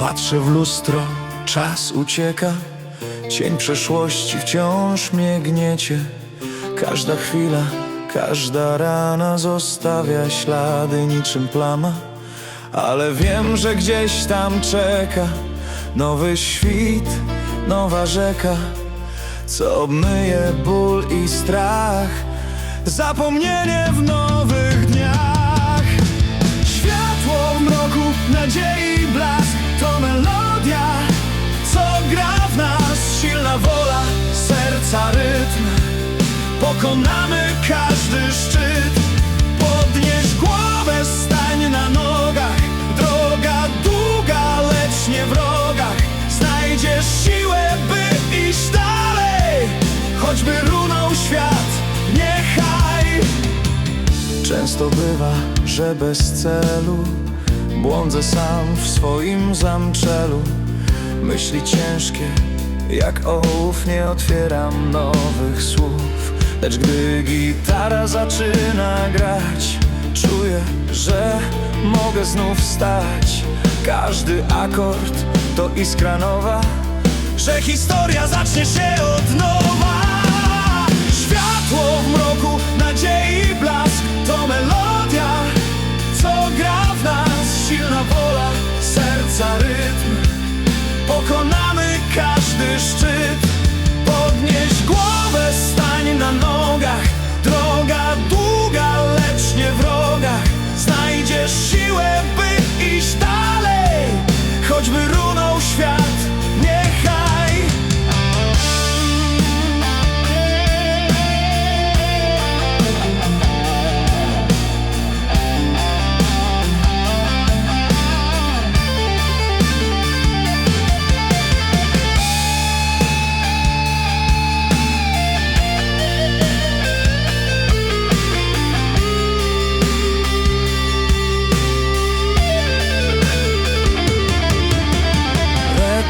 Patrzę w lustro, czas ucieka Cień przeszłości wciąż mnie gniecie Każda chwila, każda rana zostawia ślady niczym plama Ale wiem, że gdzieś tam czeka Nowy świt, nowa rzeka Co obmyje ból i strach. Zapomnienie w nowych Pokonamy każdy szczyt. Podnieś głowę, stań na nogach. Droga długa, lecz nie w rogach. Znajdziesz siłę, by iść dalej. Choćby runął świat, niechaj. Często bywa, że bez celu. Błądzę sam w swoim zamczelu. Myśli ciężkie, jak ołów Nie otwieram nowych słów Lecz gdy gitara zaczyna grać Czuję, że mogę znów stać. Każdy akord to iskra nowa Że historia zacznie się od nowa. Światło w mroku, nadziei blask To melodia, co gra w nas Silna wola, serca rytm. Pokonamy każdy szczyt. Podnieś głowę,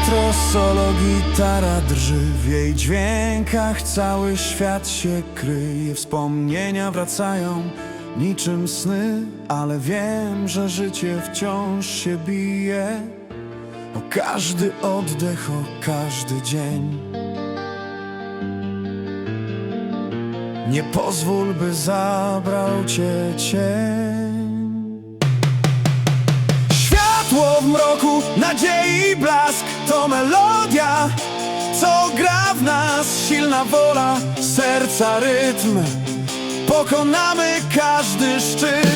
Retro solo gitara drży W jej dźwiękach. Cały świat się kryje Wspomnienia wracają niczym sny Ale wiem, że życie wciąż się bije. O każdy oddech, o każdy dzień. Nie pozwól, by zabrał cię cień nadziei blask To melodia, co gra w nas Silna wola, serca rytm. Pokonamy każdy szczyt